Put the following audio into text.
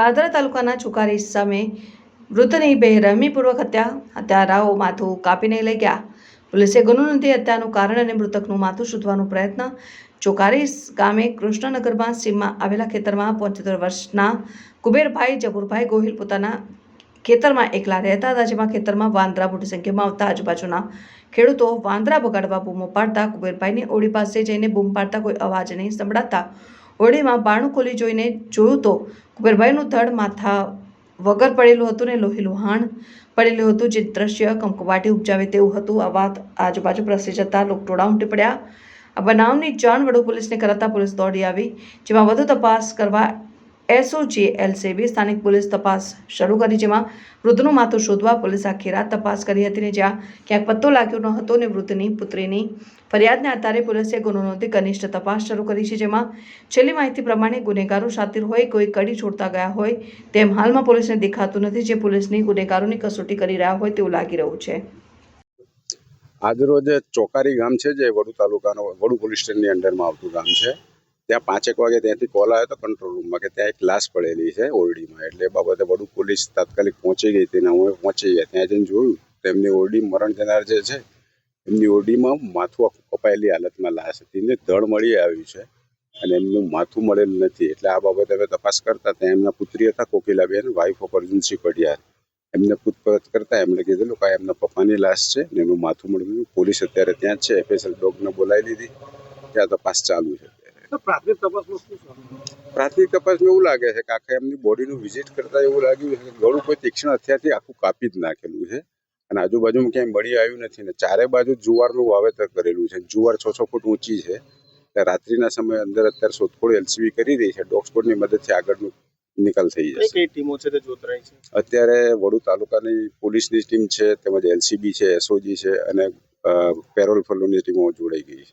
પાદરા તાલુકાના ચુકારી સામે મૃતની બેરહમીપૂર્વક હત્યા. હત્યારાઓ માથું કાપીને લઈ ગયા. પોલીસે ગુનો નોંધી હત્યાનું કારણ અને મૃતકનું માથું શોધવાનો પ્રયત્ન ચોકારી ગામે કૃષ્ણનગરમાં સીમમાં આવેલા ખેતરમાં પંચોતેર વર્ષના કુબેરભાઈ જબુરભાઈ ગોહિલ પોતાના ખેતરમાં એકલા રહેતા હતા, જેમાં ખેતરમાં વાંદરા મોટી સંખ્યામાં આવતા આજુબાજુના ખેડૂતો વાંદરા બગાડવા બૂમો પાડતા કુબેરભાઈની ઓળી પાસે જઈને બૂમ પાડતા કોઈ અવાજ નહીં સંભળાતા ઓડીમાં બાણું ખોલી જોઈને જોયું તો કુબેરભાઈનું ધડ માથા વગર પડેલું હતું ને લોહી લુહાણ પડેલું હતું જે દ્રશ્ય કંકવાટી ઉપજાવે તેવું હતું. આ વાત આજુબાજુ પ્રસરી જતા લોકટોળા ઉમટી પડ્યા. આ બનાવની જાણ વડુ પોલીસને કરાતા પોલીસ દોડી આવી, જેમાં વધુ તપાસ કરવા એસઓજી સેબી સ્થાનિક પોલીસ તપાસ શરૂ કરી, જેમાં વૃદ્ધનું માથું શોધવા પોલીસ આખી તપાસ કરી હતી ને જ્યાં ક્યાંક પત્તો લાગ્યો ન હતો ને વૃદ્ધની પુત્રીની ફરિયાદને આધારે પોલીસે ગુનો નોંધી ઘનિષ્ઠ તપાસ શરૂ કરી છે, જેમાં છેલ્લી માહિતી પ્રમાણે ગુનેગારો શાતિર હોય, કોઈ કડી છોડતા ગયા હોય તેમ હાલમાં પોલીસને દેખાતું નથી, જે પોલીસની ગુનેગારોની કસોટી કરી રહ્યા હોય તેવું લાગી રહ્યું છે. આજરોજ ચોકારી ગામ છે, જે વડુ તાલુકાનો, વડુ પોલીસ સ્ટેશનની અંડરમાં આવતું ગામ છે. ત્યાં પાંચેક વાગે ત્યાંથી કોલ આવ્યો હતો કંટ્રોલ રૂમમાં કે ત્યાં એક લાશ પડેલી છે ઓરડીમાં. એટલે એ બાબતે વડુ પોલીસ તાત્કાલિક પહોંચી ગઈ હતી ને અમે પહોંચી ગયા. ત્યાં જઈને જોયું તો એમની ઓરડી મરણ જનાર જે છે, એમની ઓરડીમાં માથું આખું કપાયેલી હાલતમાં લાશ હતી. ને ધડ મળી આવ્યું છે અને એમનું માથું મળેલું નથી. એટલે આ બાબતે હવે તપાસ કરતા ત્યાં એમના પુત્રી હતા કોકિલાબેન વાઇફ ઓફ અર્જુનસિંહ પડિયાર એમને પૂછપરછ કરતા એમણે કીધેલું કે એમના પપ્પાની લાશ છે ને એનું માથું મળ્યું. પોલીસ અત્યારે ત્યાં છે. એફએસએલ ડોગને બોલાવી લીધી. ત્યાં તપાસ ચાલુ છે. પ્રાથમિક તપાસમાં શું પ્રાથમિક તપાસમાં એવું લાગે છે કે આખા એમની બોડીનું વિઝિટ કરતા એવું લાગ્યું છે કે ગળું કોઈ તીક્ષ્ણ હથિયારથી આખું કાપી જ નાખેલું છે. અને આજુબાજુમાં ક્યાંય મળી આવ્યું નથી ને ચારે બાજુ જુવારનું વાવેતર કરેલું છે. જુવાર છ છ ફૂટ ઊંચી છે. રાત્રિના સમય અંદર અત્યારે શોધખોળ એલસીબી કરી રહી છે. ડોગ સ્કોડની મદદથી આગળનું નિકાલ થઈ જશે. કઈ ટીમો છે તે જોતરાઈ છે? અત્યારે વડુ તાલુકાની પોલીસની ટીમ છે તેમજ એલસીબી છે એસઓજી છે અને પેરોલ ફલોની ટીમો જોડાઈ ગઈ છે.